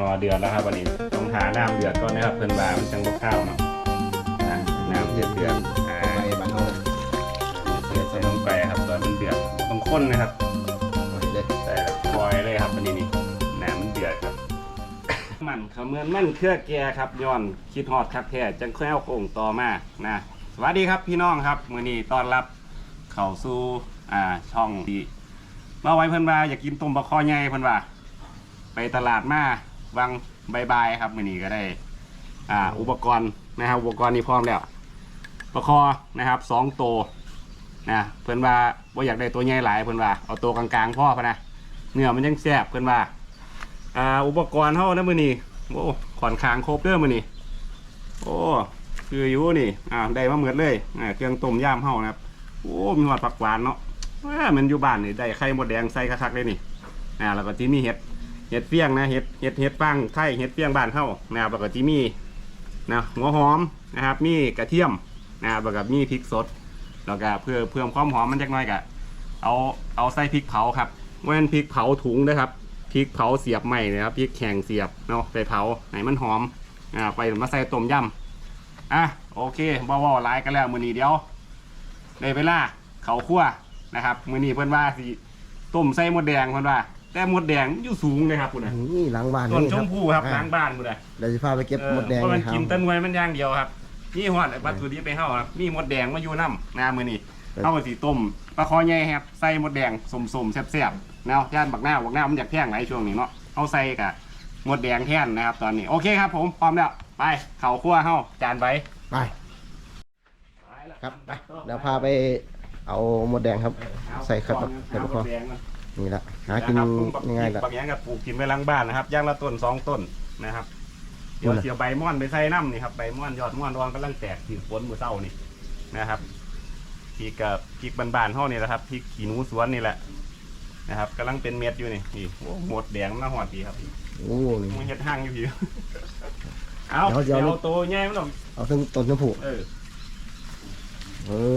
รอเดือดแล้วครับวันนี้ต้องหาน้ำเดือดก่อนนะครับเพื่อนว่ามันจังบกข้าวเนาะอะน้ำเดือดเดือดอ่าไปบ้านเขาเลยเดือดใส่ลงไปครับตอนมันเดือดต้องข้นนะครับใส่แล้วปล่อยเลยครับวันนี้นี่น้ำมันเดือดครับ มันเขาเหมือนมันเครือแกครับย้อนคิดฮอดครับแท้จังแคล้วโค้งต่อมานะสวัสดีครับพี่น้องครับมื้อนี้ต้อนรับเข้าสู่อ่าช่องที่มาไว้เพิ่นว่าอยากกินต้มบะคอใหญ่เพิ่นว่าไปตลาดมา วังบายๆครับมือนี้ก็ได้ อ่า อุปกรณ์นะครับอุปกรณ์นี้พร้อมแล้วบะคอนะครับสองตัวนะเพิ่อนว่าบ่อยากได้ตัวใหญ่หลายเพิ่อนว่าเอาตัวกลางๆพ่อพะนะเนื้อมันยังแซ่บเพิ่อนว่าอ่าอุปกรณ์เฮานะมือนี้โอ้ขอนคางครบเด้อมือนี้โอ้คืออยู่นี่อ่าได้มาเหมือนเลยอ่าเครื่องต้มยำเฮานะครับโอ้มีหอดผักหวานเนาะมันอยู่บ้านนี่ได้ไข่มดแดงใส่คักๆเลยนี่อ่าแล้วก็ที่มีเห็ด เห็ดเฟี้ยงนะเห็ดเห็ดเห็ดฟางไข่เห็ดเฟี้ยงบ้านเฮานะครับแล้วก็ที่มีนะหัวหอมนะครับมีกระเทียมนะครับแล้วก็มีพริกสด แล้วก็เพื่อเพิ่มความหอมมันจักหน่อยก็เอาเอาใส่พริกเผาครับเว้นพริกเผาถุงนะครับพริกเผาเสียบใหม่นะครับพริกแข็งเสียบเนาะไปเผาให้มันหอมอ่าไปมาใส่ต้มยำอะโอเคบ่าวๆไลายกันแล้วมือนี้เดี๋ยวได้เวลาเขาคั่วนะครับมือนี้เพิ่อนว่าสิต้มใส่มดแดงเพิ่อนว่า แต่มดแดงอยู่สูงเลยครับคุณน่ะนี่หลังบ้านต้นนี่ชมพู่ครับอ่าล้างบ้านคุณน่ะเดี๋ยวจะพาไปเก็บหมดแดงเออเพราะมันครับกินแต้นไว้มันอย่างเดียวครับนี่ฮอดวัตถุดิบไปเฮาครับมีมดแดงมาอยู่นํนะมื้อนี้ครับเฮาก็สิต้มปลาคอใหญ่ครับใส่มดแดงสมๆแซ่บๆเนาะย่านบักหน้าบักหน้ามันอยากแพงหลายช่วงนี้เนาะเอาใส่กะมดแดงแทนนะครับ ตอนนี้โอเคครับ ผมพร้อมแล้วไปเข้าครัวเฮาจานไว้ไปครับไปเดี๋ยวพาไปเอาหมดแดงครับ ใส่ขัดเดี๋ยวพอ นี่ละหากินยังไงล่ะบางอย่างกับปลูกกินไว้หล้างบ้านนะครับย่างละต้นสองต้นนะครับเดี๋ยวนั่นน่ะ เสียใบม่อนไปใส่น้ำนี่ครับใบม่อนยอดม่อนรวงกำลังแตกถึงฝนมือเศร้านี่นะครับพริกกับพริกบานๆเท่านี่แหละครับพริกขี้หนูสวนนี่แหละนะครับกำลังเป็นเม็ดอยู่นี่นี่โอ้หมดแดงน่าหอดดีครับโอ้นี่ มันเฮ็ดห้างอยู่พี่ เอาเดี๋เดี๋ยยววเดี๋ยว เอาตัวใหญ่มันต้องเอาทั้งต้นชมพู่เออเออ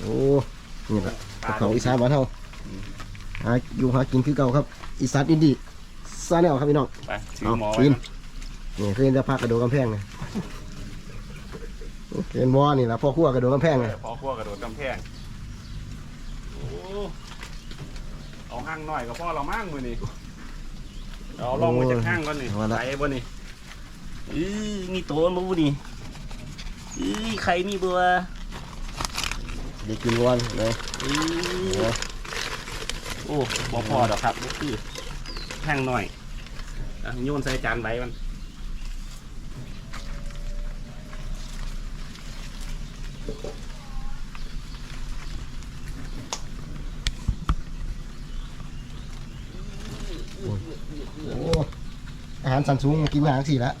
โอ้นี่ละกับเขาอีสานบ้านเฮา หาอยู่หากินคือเก่าครับ อีสานอินดี้ซาแนลครับพี่น้องไปถือเอาหมอปีไว้นนะนี่เคยเห็นจะพากระโดดกำแพงไงเห็นวอนี่ละพ่อขั้วกระโดดกำแพงเอไงอพอขั้วกระโดดกำแพงโอ้เอาห้างหน่อยก็พอเรามั่งมือนี่เอาลองมาจากห้างก่อนนี่ใส่บนนี่อือมีตัวรู้นี่อือใครมีบัวเด็กกินวอนเลยอื อโอ้บ่พอดอกครับนี่คือห้างหน่อยอะโยนใส่จานไว้มันโอ้อาหารสันสูงกินอาหารสี่ละ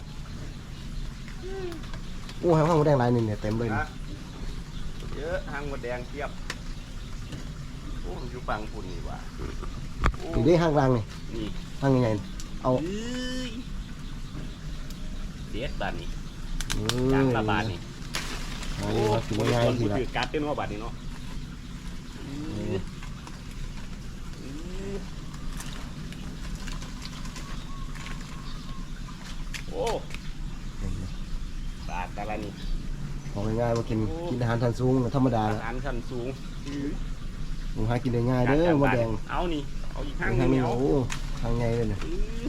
โอ้ห้างห้างหมดแดงลายหนึ่งเนี่ยเต็มเลยนะเยอะห้างหมดแดงเทียบ โอ้อยู่ปังปุ่นนี่ว่ะโอ้ถึงได้ห้างล่างนี่นี่ห้างยังไงเอาเอ้ยเด็ดบาทนี่เอจางอละบาทนี่อันนี้ว่าถึงง่ายคนสิผู้ละถือการ์ดเต้นว่าบาทนี่เนาะโอ้บาทแต่ละนี่ของง่ายๆมากินกินอาหารสันสูงธรรมดาอาละหารชั้นสูงผ มหากินได้ง่ายเด้อหมดแดงเอานี่เอาอีกข้างหทานึงงนี้เอาโอ้ทางไงเลยเนี่ยอื้อ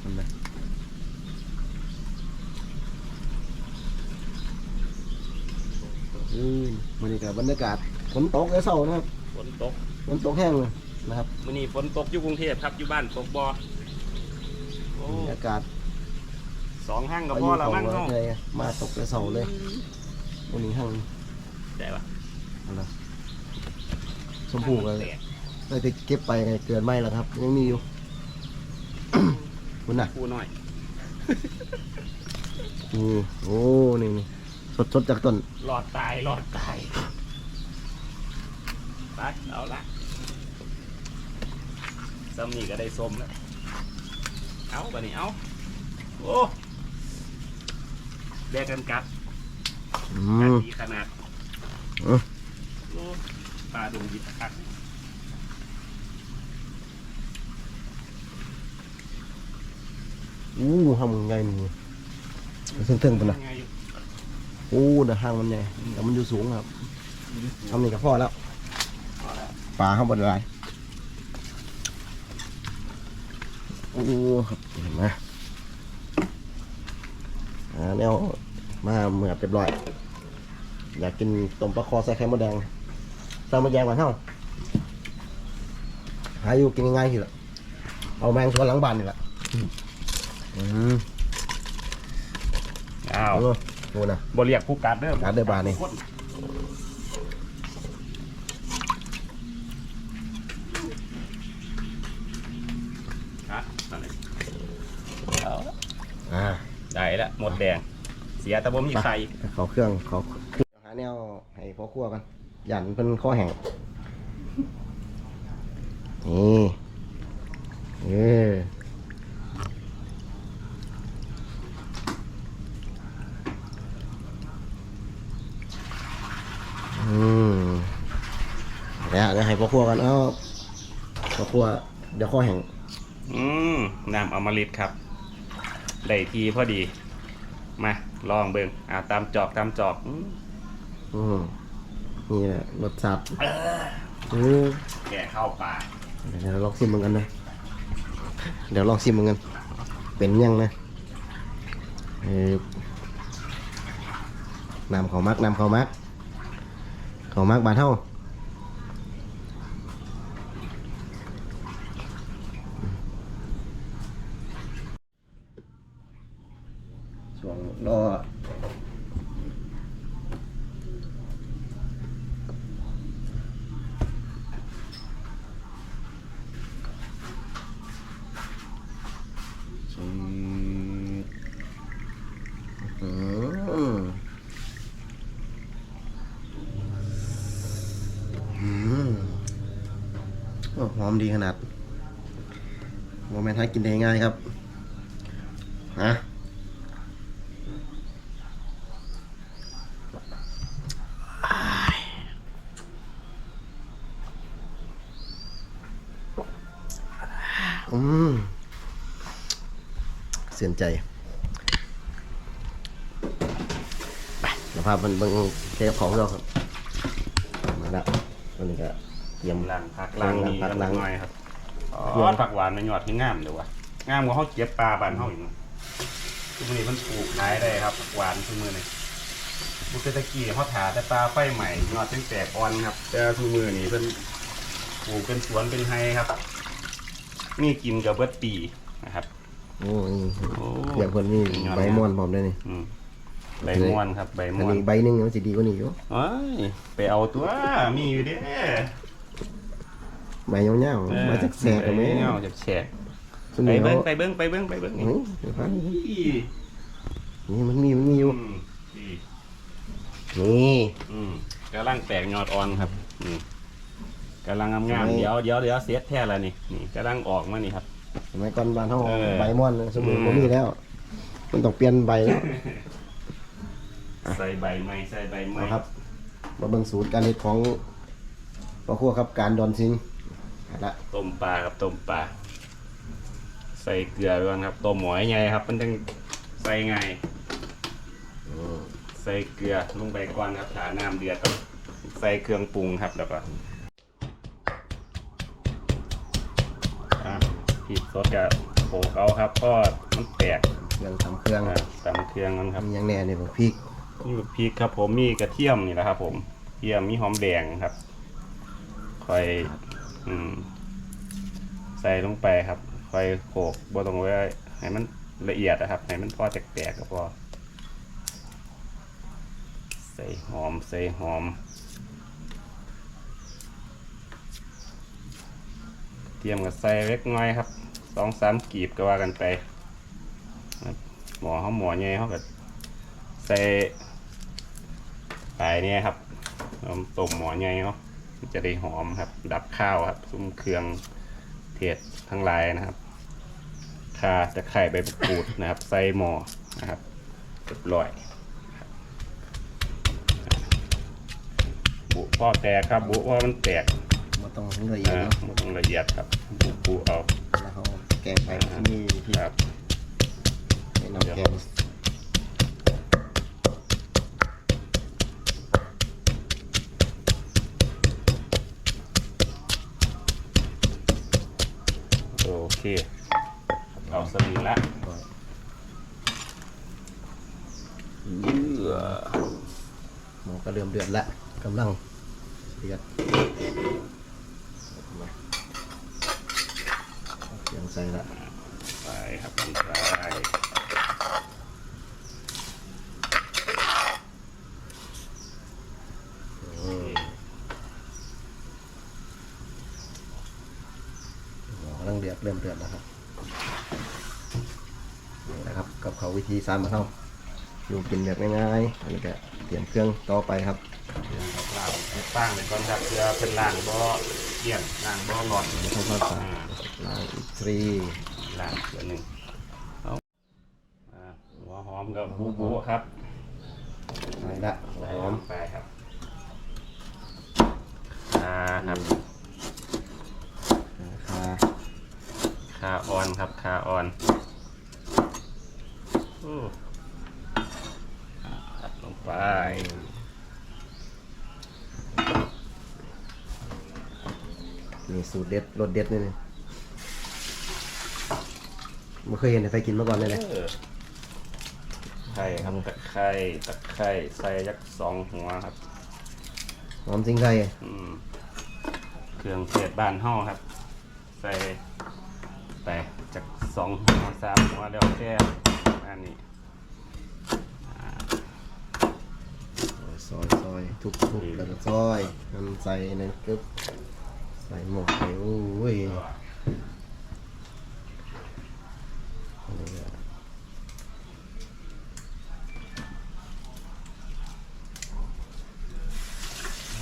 เห็นไหมอืมมันนี่กับบรรยากาศฝนตกแล้วเศร้านะครับฝนตกฝนตกแห้งเลยนะครับมื่อนี้ฝนตกอยู่กรุงเทพครับอยู่บ้านตกบ่โอ้บรรยากาศสองห้างก็พาพยุอแล้วเขามั้งเนาะเลยมาตกแล้วเศร้าเลยวันนี้ห้างได้ปะ อะไร ชมพู่ก็เลยไปเก็บไปไงเกินไม่แล้วครับ ยังมีอยู่ คุณน่ะปูหน่อยนี่โอ้นี่นี่สดสดๆจากต้นหลอดตายหลอดตายไปเอาละซ้ำนี่ก็ได้ส้มแล้วเอาไปนี่เอาโอ้แบกกันกัดอืกัดมดีขนาดเออโอ้ ปลาดงยิบคักอู้ห้างมันใหญ่นี่เทิงๆปะนะไงอยู่อู้เดี๋ยวห้างมันใหญ่แต่มันอยู่สูงครับทำนี่กับพ่อแล้วปลาเข้าบนลายอู้ครับเห็นไหมอ่าแนวมาเหมือบเรียบร้อย อยากกินต้มปลาคอใส่ไข่มดแดง ใส่มดแดงมาเท่าหาอยู่กินง่ายๆทีละเอาแมงสวนหลังบ้านนี่แหละอืมอ้าวโอ้โหนะบ่เรียกผู้การเด้อการ์ดเด้อบาดนี่ครับนั่นเลยเอาอ่าได้แล้วหมดแดง เสียแต่บ่มีไข่เขาเครื่องเขาหาแนวให้พ่อครัวกันห ยันเป็นข้อแห้งนี่เอออืมเดี๋ยวเดี๋ยวให้พ่อครัวกันเอาพ่อครัว เดี๋ยวข้อแห้งอืมน้ำอมฤตครับได้ทีพอดี มา ลองเบิ่งอ่าตามจอกตามจอก อืมอืม นี่แหละรสชาติอืมแก่เข้าปากเดี๋ยวเราลองชิมมันกันนะ เดี๋ยวลองชิมมันกัน เป็นยังนะเออน้ำเขามักน้ำเขามักเขามักบานเท่าช่วงรออืมอืมอืมโอ้หอมดีขนาดโมเมนต์ให้กินได้ง่ายครับฮะอืมเสียนใจไปเดี๋ยวพมันเบิ่งเทปของเราครับ มาละตัวนี้ก็ เตรียม ล้างพักล้างนี่พักล้าง หน่อยครับอ๋อผักหวานมันยอดที่งามเดี๋ยววะงามกว่าเขาเก็บปลาบานเขาอีกเนาะทุกมื้อนี้มันปลูกขายได้ครับผักหวานทุกมื้อนี่บุกตะกี้เขาถาแต่ปลาไฟใหม่ยอดตั้งแต่อ่อนครับ แต่ทุกมื้อนี่เพิ่นปลูกเป็นสวนเป็นไฮครับมีกินกับเบิดปีนะครับ โอ้ยโอ้เปียกเพิ่นมีใบม่อนพร้อมด้วยนี่อืมใบม่วนครับใบอันม่วน นี้ใบหนึงมันสิดีกว่านี้อยู่เอ้ยไปเอาตัวมีอยู่เด้ ใบยาวๆมาจากแสกกันไหมเงาจากแฉกส่วนไปนี้เบิ้งเขาไปเบิ้งไปเบิ้งไปเบิ้งเฮ้ยเดี๋ยวฟังนี่นี่มันมีมันมีอยู่อืมนี่นี่ อืมกำลังแตกยอดอ่อนครับอืมกำลังงามไม่ๆเดี๋ยวเดี๋ยวเดี๋ยวเสียแท้แล้วนี่นี่กำลังออกมานี่ครับ สมัยก่อนบ้านเฮาเออใบม่อนสมุนอืม บ่มีแล้ว มันต้องเปลี่ยนใบแล้ว ใส่ใบไม้ใส่ใบไม้ นะครับ มาเบิ่งสูตรการเฮ็ดของพ่อครัวครับการดอนซิงเอา ละต้มปลาครับต้มปลาใส่เกลือไปก่อนครับต้มหมอยไงครับ มันต้องใส่ไงายอืมใส่เกลือลงไปก่อนครับถาน้ำเดือดครับใส่เครื่องปรุงครับแล้วก็อะพริกสดกับโขลกเอาครับก็มันแตกเครื่องทำเครื่องอะตำเครื่องมันครับมีหยังแน่นี่บ่พริกนี่พริกครับ ผมมีกระเทียมนี่แหละครับ ผมเทียมมีหอมแดงครับค่อย อืม ใส่ลงไปครับค่อยโขกบ่ต้องไว้ให้มันละเอียดนะครับ ให้มันพอแตกๆก็พอ ใส่หอม ใส่หอม เตรียมกับใส่เล็กน้อยครับสองสามกีบก็ว่ากันไป หมอเขาหมอใหญ่เขาก็ใส่ปเนี่ยครับเอาต้มหมอใหญ่เขามัน จะได้หอมครับ ดับข้าวครับซุ้มเครื่องเทศทั้งหลายนะครับข่าตะไคร้ใบมะกรูดนะครับใส่หม้อนะครับเรียบร้อยบุพ่อแตกครับบุว่ามันแตกบ่ต้องละเอียดอ่าเนาะมันต้องละเอียดครับบุบุเอาแล้วเขาแกงไปมีพริกครับแกนโอเค เอาสมีละเออหมอก็เริ่มเดือดละกำลังเดือดเสียงใส่ละไปครับไป หมอกำลัง เดือดเริ่มเดือดแล้วครับนี่นะครับกับเขาววิธีสามมาเท่าอยู่กินแบบง่ายๆอันนี้ก็เตรียมเครื่องต่อไปครับล่างตั้งเลยก่อนครับเพื่อเป็นล่างบ่เกี่ยงล่างบ่หลอดทำความสะอาดล้างอีกทรีล่างตัวหนึ่งเอาอ่าหัวหอมกับบูบูครับใส่ละหอมไปครับอ่าครับาออนครับคาออนโอ้อ่าอัดลงไปมีสูตรเด็ดรสเด็ดนี่นี่ไม่เคยเห็นใครกินมาก่อนเลยเลยเออไข่ครับตะไคร่ตะไคร่ใส่ยักสองหัวครับหอมจริงไทยอืมเครื่องเทศบ้านเฮาครับ ใส่ ไปจากสองหัวสามหัวเดียวแค่อันนี้ซอยซอยทุกทุกแล้วก็ซอยมันใส่ในกึ๊บใส่หมกไปโอ้ยนี่แหละค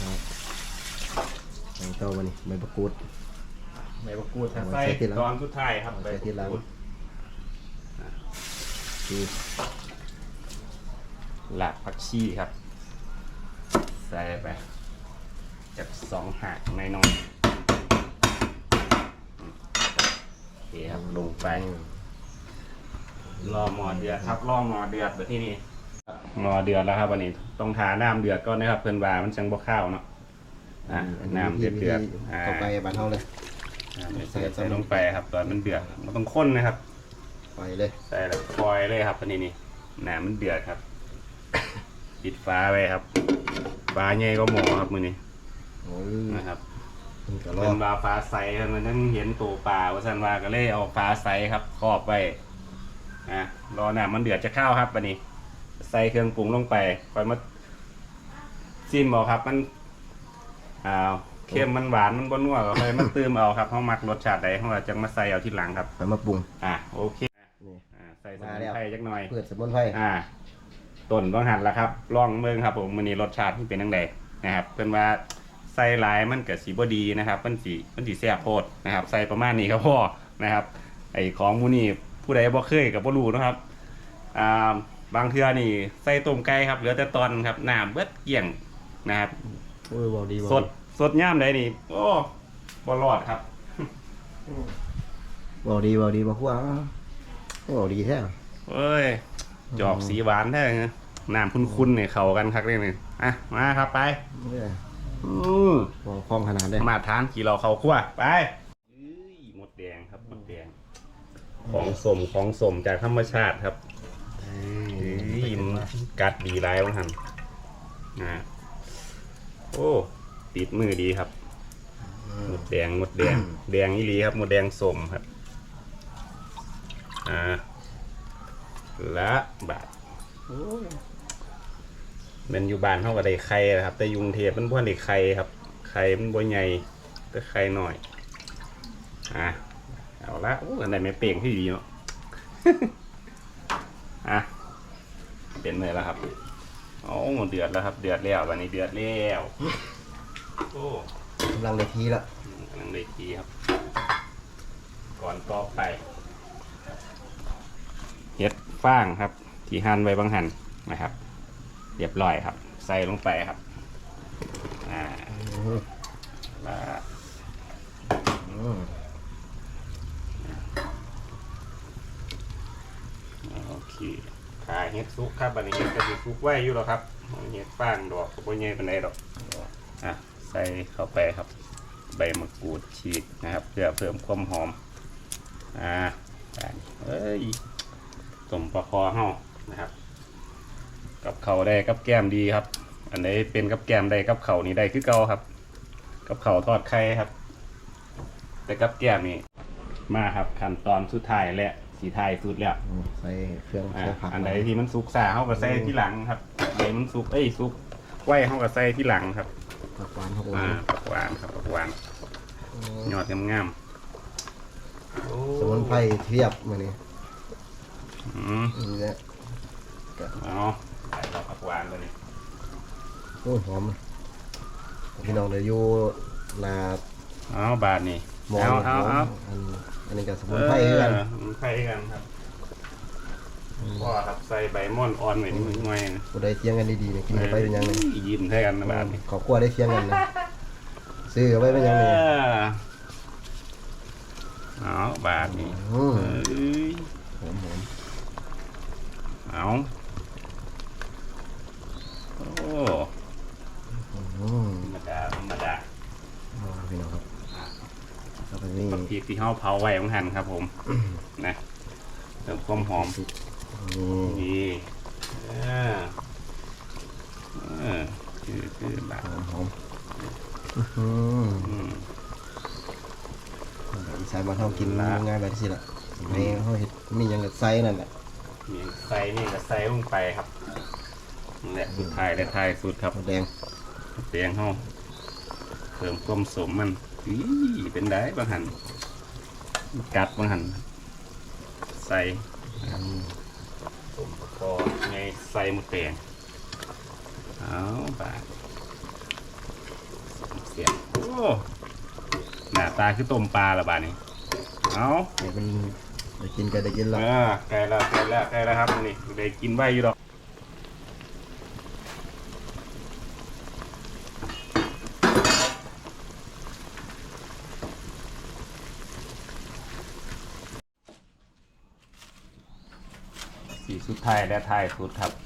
รับใส่เต้ามานี่ใบมะกรูด ใบมะกรูดเอาไว้ใส่ใส่ทีหลังตอนสุดท้ายครับเอาไว้ใบใส่ทีหลังมะกรูดคือหลักผักชีครับ ใส่ไปจากสองหักในน้อยๆอืมโอเคครับลงไปรอหมอเดือดครับรอหมอเดือดแบบที่นี่หมอเดือดแล้วครับวันนี้ต้องทาน้ำเดือดก่อนนะครับเพื่อนว่ามันจังบ่ข้าวเนาะอะอัน้ำเดือดเดือดอ่าต่อไปบ้านเฮาเลยน้ำเดื อดเดือดใส่ลงไปครับ ตอนมันเดือดมันต้องข้นนะครับ ไปเลยใส่แล้วคอยเลยครับวันนี้นี่น้ำมันเดือดครับ ปิดฟ้าไว้ครับ ฟ้าใหญ่ก็หมอครับมือนี้โอ้ยนะครับมันก็รอเป็นปลาฟ้าใสครับมันต้องเห็นตัวปลาว่าสันว่าก็เลยเอาฟ้าใสครับครอบไว้อะรอน้ำมันเดือดจะเข้าครับวันนี้ ใส่เครื่องปรุงลงไปค่อยมาจิ้มเอาครับมันอ่า เค็มมันหวานมันบนนัวก็ค่อยมาเติมเอาครับเขามักรสชาติใดเขาจะมาใส่เอาทีหลังครับไปมาปรุง อะโอเคนี่อ่าใส่สมุนไพรจักหน่อยเพื่อสมุนไพรอ่าต้นต้องหันแล้วครับลองเมืองครับผมมันนี้รสชาติที่เป็นยังไงนะครับเพื่อนว่าใส่หลายมันเกิดสีบดีนะครับมันสีมันสีแซ่บโพดนะครับ ใส่ประมาณนี้ครับพ่อนะครับ ไอของหมูนี่ผู้ใดบ่เคยกับบ่รู้นะครับอ่าบางเทื่อนี่ใส่ต้มไก่ครับเหลือแต่ตอนครับน้ำเบิดเกลี่ยงนะครับ โอ้ยบอดีบอสด สดย่ามใดนี่โอ้บ่รอดครับบอดีบอดีบอขั้วบอดีแท้เอ้ยจอกสีหวานแท้นะน้ำคุ้นๆเนี่ยเข้ากันคักเลยนี่อะมาครับไปเนี่ยอืมบอคล่องขนาดเลยมาทานกี่เราเขาคั่วไปเอ้ยหมดแดงครับหมดแดง ของสมของสมจากธรรมชาติครับเอ้ยมันกัดดีไรบ้างหันนะโอ้ ติดมือดีครับหมดแดงหมดแดงแดงอีหลีครับหมดแดงสมครับอ่าและบาทโอ้ยแมันอยู่บ้านเท่ากับได้ไข่นะครับ แต่อยุงเทพมันพ่นได้ไข่ครับไข่มันบ่ใหญ่แต่ไข่หน่อยอะเอาละโอ้อันไหนไม่เปล่งที่ดีเนาะอะเป็นเลยแล้วครับโอ้เดือดแล้วครับ เดือดแล้ววันนี้เดือดแล้ว โอ้กำลังเลยทีละกำลังเลยทีครับ ก่อนก็ไปเห็ดฟางครับ ที่หั่นไว้บางหั่นนะครับ เรียบร้อยครับ ใส่ลงไปครับอ่าแล้วอืมโอเคขี่ขาเฮ็ดซุกครับอันนี้เฮ็ดก็สิซุกไว้อยู่แล้วครับเฮ็ดฟางดอกก็บ่ใหญ่ปานใดดอกอะ ใส่เข้าไปครับ ใบมะกรูดฉีกนะครับ เพื่อเพิ่มความหอมอ่าได้เอ้ยต้มปลาคอเฮานะครับ กับเขาวได้กับแก้มดีครับ อันไหนเป็นกับแก้มได้กับเขาวนี่ได้คือเก่าครับ กับเขาวทอดไข่ครับ แต่กับแก้มนี่มาครับขั้นตอนสุดท้ายและสีท้ายสุดแล้วอืมใส่เครื่องอ่าใส่ผักอันไหนที่มันสุกซ่าเฮาก็ใส่ที่หลังครับอันไหนมันสุกเอ้ยสุกไว้เฮาก็ใส่ที่หลังครับ ผักหวานผักหอ่าวานผักหวานครับผักหวานยอดงามๆโอ้สมุนไพรเทียบมานี่อืมนี่แหละเอาใส่ผักหวานเลยนี่โอ้ยหอมพี่น้องเดี๋ยวอยู่หนาเอาบาทนี่หมอเอาหเอาอเอามอันอันนี้กับสมุนไพรคือกันเออสมุนไพรกันครับ ก็ครับใส่ใบม่อนอ่อนไว้นิดหน่อยนะผู้ใดเที่ยงกันดีๆเนี่ยกินเข้าไปเป็นยังไงยิ้มใส่กันนะบาทนี่ขอบครัวได้เที่ยงกันนะซื้อเข้าไปเป็นยังไงเออเอาบาทนี่อืมเอ้ยหอมหอมเอาโอ้อืมธรรมดาธรรมดาเอาพี่น้องครับแล้วก็นี่ผักพริกที่เขาเผาไว้ของหันครับผมนะเติมความหอม นี่นี่เออเออคือคือแบบหอมหอมอืมอืมอีสานบ้านเฮากินละง่ายแบบนี้สิล่ะในเฮาเฮ็ดมียังกับไส้นั่นแหละมีใส่นี่ก็ใส่ลงไปครับเนั่นแหละสุดท้ายและท้ายสุดครับหมูแดงเตียงห้องเพิ่มความสมมันอีเป็นได้บางหันกัดบางหันใส่มประกอบไงใส่หมดแดงเอาบาดเสียงโอ้หน้าตาคือต้มปลาละบาดนี้เอาเดี๋ยวมันได้กินก็ได้กินแล้วเออใกล้แล้วใกล้แล้วใกล้แล้วครับนี่ได้กินไว้อยู่ดอกสีสุดท้ายและท้ายสุดครับโ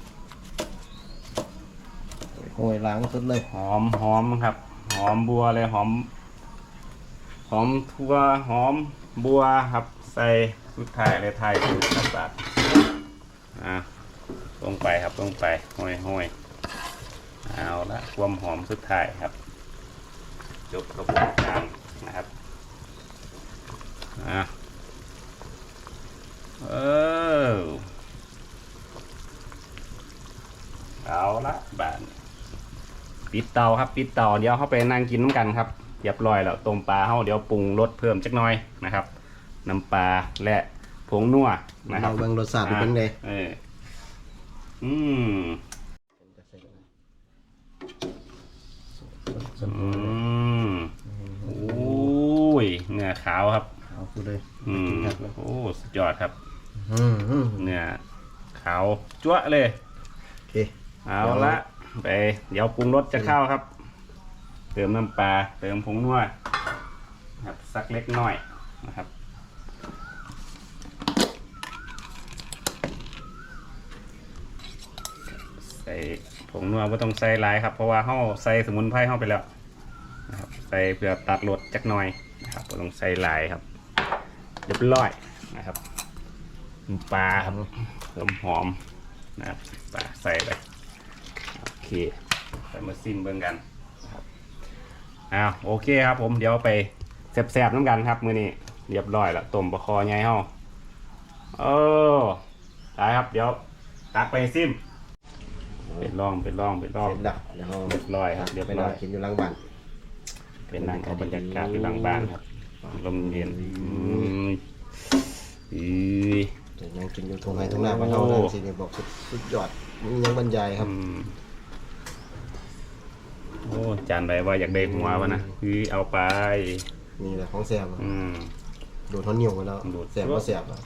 อ้ยล้างสุดเลย หอมหอมครับ หอมบัวเลยหอม หอมทั่วหอมบัวครับ ใส่สุดท้ายเลยไทยสุดครับบาดอะลงไปครับลงไปห้อยห้อยเอาละความหอมสุดท้ายครับ จบกระบวนการนะครับอะเออเอาละบาด ปิดเตาครับปิดเตาเดี๋ยวเข้าไปนั่งกินน้ำกันครับเรียบร้อยแล้วต้มปลาเข้าเดี๋ยวปรุงรสเพิ่มจักหน่อยนะครับน้ำปลาและผงนัวนะครับเราเบิ่งรสชาติดูเป็นไงเอออืมอืมโอ้ยเนื้อขาวครับเอาพูดเลยอืมครับเลยโอ้สุดยอดครับอืมอืมเนื้อขาวจั๊วะเลยโอเคเอาละ ไป เดี๋ยวปรุงรสจะเข้าครับ เติมน้ำปลาเติมผงนัวครับสักเล็กน้อยนะครับใส่ผงนัวไม่ต้องใส่หลายครับ เพราะว่าเฮาใส่สมุนไพรเฮาไปแล้วนะครับใส่เพื่อตัดรสจักหน่อยนะครับบ่ต้องใส่หลายครับเรียบร้อยนะครับปลาครับเพิ่มหอมนะครับปลาใส่ไป เคไปมาซิมเบิ่งกันนะครับอ้าวโอเคครับผมเดี๋ยวไปแสบๆน้ำกันครับมื้อนี้เรียบร้อยแล้วต้มปลาคอใหญ่เฮาเออได้ครับเดี๋ยวตักไปซิมไปลองไปลองไปลองเสร็จแล้วเดี๋ยวเราเรียบร้อยครับเรียบไปร้นั่องยกินอยู่หลังบ้านเป็นนั่งเอาบรรยากาศอยู่หลังบ้านครับลมเย็นอืมอือเดี๋ยวยังกินอยู่ตรงไหนตรงหน้าบ้านเราโอ้นั่นสิเนี่ยบอกสุดสุดยอดมียังบรรยายครับ อืม โอ้จานใดว่าอยากได้หัววะนะคือเอาไป นี่แหละของแซ่บอืม โดดเท่าเหนียวกันแล้วโดดแซ่บก็แซ่บอะ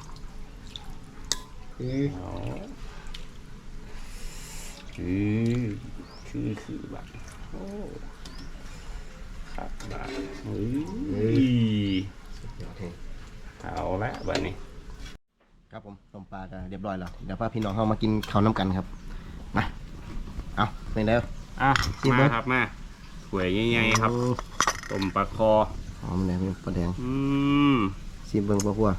อือเอาคือคือคือแบบโอ้ครับแบบเฮ้ยสุดยอดแฮงเอาละแบบนี้ครับผมต้มปลาก็เรียบร้อยแล้วเดี๋ยวพาพี่น้องเข้ามากินข้าวน้ำกันครับมาเอาเป็นแล้ว อะชิมไหมมาครับมาสวยใหญ่ๆครับต้มปลาคอ หอมแดงเป็นปลาแดงอืมซีเบิ้งปลาพัว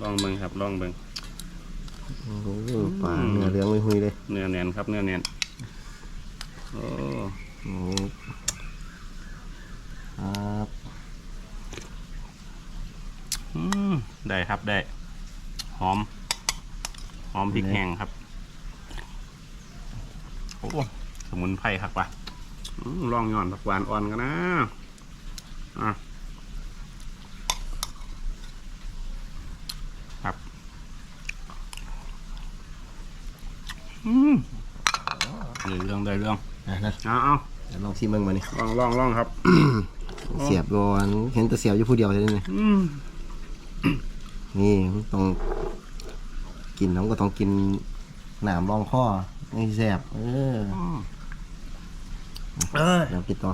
ลองเบิ่งครับลองเบิ่ง โอ้โหปลาเนื้อเหลืองหุยๆเลยเนื้อแน่นครับเนื้อแน่นโอ้โอ้ครับอืมได้ครับได้ หอม หอมพริกแห้งครับโอ้ สมุนไพรครับว่ะอืมลองย้อนผักหวานอ่อนกันนะอะครับ อืมได้เรื่องได้เรื่องอะนะเอาเอาเดี๋ยวลองซีเบิ้งมานี่ลองลองลองครับ เสียบก่อนเห็นแต่เสียบอยู่ผู้เดียวใช่ไหมอืมนี่ต้องกินน้ำก็ต้องกินหนามรองข้อไม่แสบเออ เออเดี๋ยวกินต่อ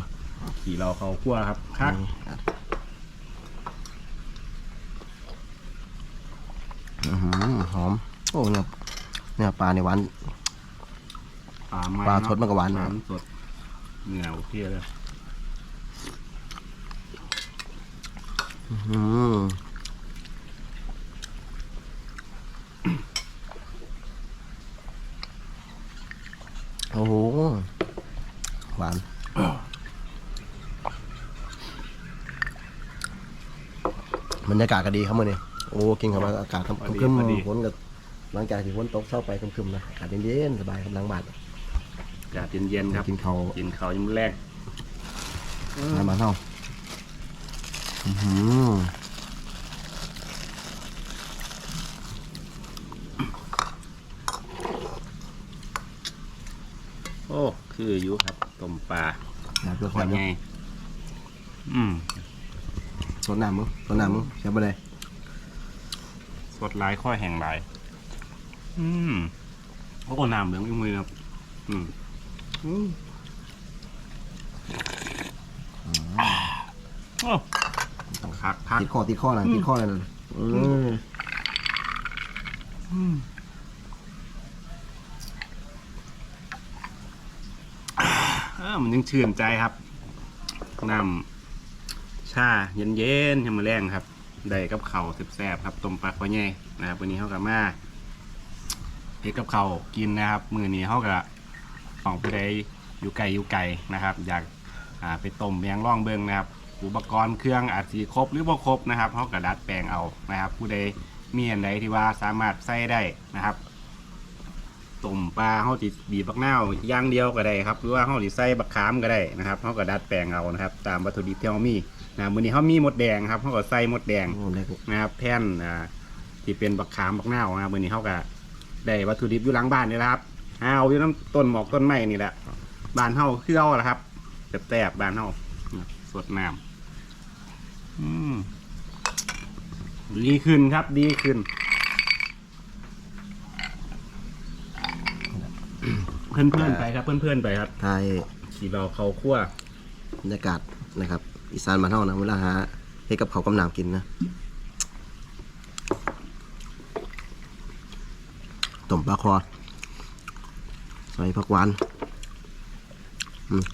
ขี่เราเขาคั่วครับคักอื้อหือหอม โอ้เนี่ยเนี่ยปลาในหวาน ปลาไม้ปลาสดมันก็หวานปลานะสดเนื้อโอเคเลยอื้อหือโอ้โห หวานบรรยากาศก็ดีครับมื่อนี้โอ้กินกับอากาศครับครึมๆฝนกับหลังจากที่ฝนตกเช้าไปครึมๆนะอากาศเย็นๆสบายครับหลังบ้านอากาศเย็นๆครับกินข้าวกินข้าวยิ้มแรกในบ้านเฮาอื้อหือโอ้คืออยู่ครับ ต้มปลาอยากเลือกขแบวดบไงนี้อืมสดน้ำมึงสดน้ำมึงใช่ปะเลยสดหลายข้อแห่งหลาย อืมโอ้น้ำเหลืองยุ่งเลยครับ อืมอืมโอ้คักคักติดข้อติดข้อหน่อยติดข้อหน่อยนั่นอืมอืมเออ มันยังชื่นใจครับน้ำชาเย็นเย็นๆยามมาแรงครับได้กับเข่าแซ่บๆครับต้มปลาข้อแย่นะครับวันนี้เขากับมาเฮ็ดกับเข่ากินนะครับ มือนี้เขากับของผู้ใดอยู่ไกลอยู่ไกลนะครับ อยากาไปต้มเมียงร่องเบิงนะครับ อุปกรณ์เครื่องอาจสีครบหรือบ่ครบนะครับเขากระดัดแปลงเอานะครับ ผู้ใดมีอันใดที่ว่าสามารถใส่ได้นะครับ ต้มปลาเขาติบีบบักนาวอย่างเดียวก็ได้ครับหรือว่าเขาติใส่บักขามก็ได้นะครับเขาก็ดัดแปลงเอานะครับ ตามวัตถุดิบที่เขามีนะมื้อนี้เขามีหมดแดงครับเขาก็ใส่หมดแดงโอ้ได้กูนะครับแท่นอ่าที่เป็นบักขามบักนาวนะครับมื้อนี้เขาก็ได้วัตถุดิบอยู่หลังบ้านนี่แหละครับเอาอยู่น้ำต้นหมอกต้นไม้นี่แหละบ้านเฮาคือเอาละครับแซ่บๆบ้านเฮาสดน้ำอืมดีขึ้นครับดีขึ้น เพื่อนเพื่อนๆไปครับเพื่อนเพื่อนๆไปครับทายขี่เราเขาคั่วบรรยากาศนะครับ อีสานบ้านเฮานะเวลาหาเฮ็ดกับข้าวกับน้ำกินนะต้มปลาคอใส่ผักหวานอืม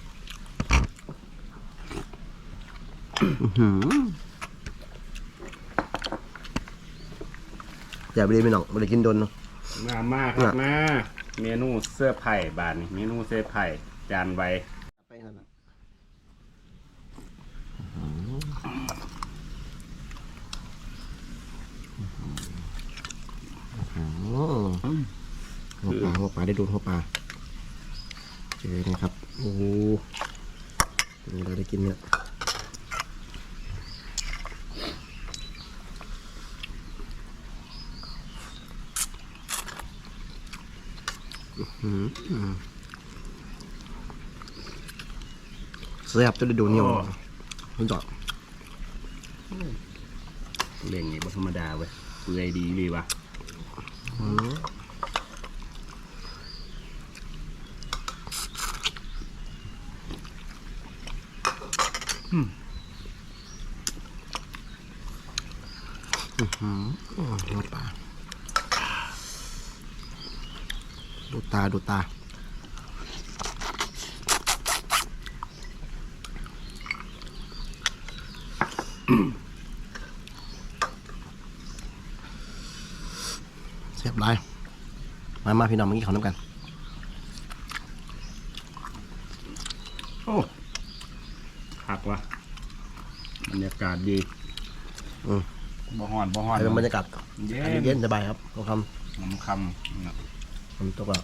อื้อหืออย่าไปเลยไม่หนองไม่ได้กินโดนเนาะ มามากครับมา เมนูเสื้อไผ่บานนี่เมนูเสื้อไผ่จานไว้ไปนั่นน่ะหัวปลาหัวปลาได้ดูหัวปลาเจอนะครับโอ้โหดูเราได้กินเนี่ยอื้อหือ แซ่บจนได้ดูเหนียวคุณจอดเล่งนี่บ่ธรรมดาเว้ยเปื่อยดีเลยวะอืมหัวปลา ดูตาดูตา เสียบไรมา มาพี่น้องมากินข้าวน้ำกัน โอ้หักวะบรรยากาศดีอืมบ่ฮ้อนบ่ฮ้อนไปเป็นบรรยากาศเย็อันนี้นเย็นสบายครับเขาคน้ำคำน่ะำ ผมตกแล้ว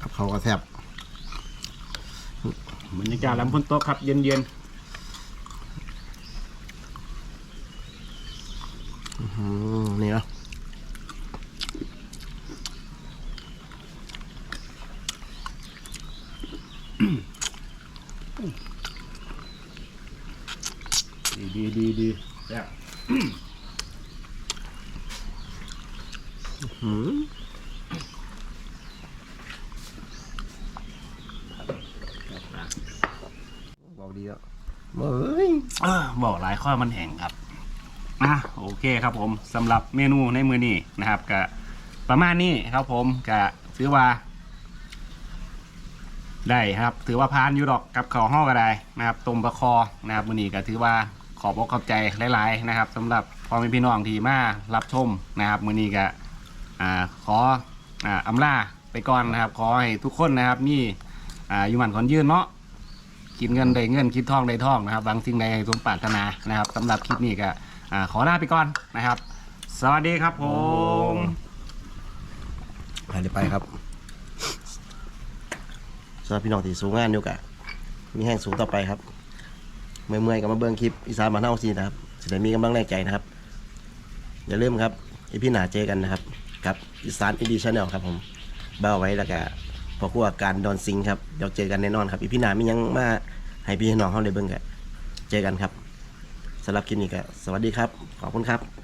กับเขาวก็แทบบรรยากาศลำพ้นโต๊ะครับ เย็นเย็น อื้อหือนี่เนาะ ๆดีดีดีดีแซ่บ หืมบอกดีแล้วเฮ้ย เออ บอกหลายข้อมันแห้งครับอะโอเคครับผมสำหรับเมนูในมือนี้นะครับก็ประมาณนี้ครับผมก็ถือว่า ได้ครับ ถือว่าพานอยู่ดอกกับข้าวห่อก็ได้นะครับต้มปลาคอนะครับมือนี้ก็ถือว่าขอบอกขอบใจหลาย ๆ นะครับสำหรับพ่อแม่พี่น้องที่มารับชมนะครับมือนี้ก็ขออ่าลาไปก่อนนะครับ ขอให้ทุกคนนะครับมีอ่าอยู่หมันขอนยืนเนาะ คิดเงินได้เงินคิดทองได้ทองนะครับบางสิ่งใดให้สมปรารถนานะครับสำหรับคลิปนี้ก็อ่าขอลาไปก่อนนะครับ สวัสดีครับผมไปเลยไปครับสำหรับพี่น้องที่สูงงานอยู่กะมีแห้งสูงต่อไปครับ เมื่อยๆกับมาเบิ้งคลิปอีสานมานเท่าซีนะครับจะได้มีกำลังแรงใจนะครับ อย่าลืมครับอีพี่หนาเจอกันนะครับ กับอีสานอีดีชาแนลครับผมบ้าไว้แล้วก็ อคู่อาการดอนซิงครับเดี๋ยวเจอกันแน่นอนครับอีพี่หนามียังมาให้พี่ให้น้องเขาเลยเบิ้งกันเจอกันครับสำหรับคลิปนี้ก็สวัสดีครับ ขอบคุณครับ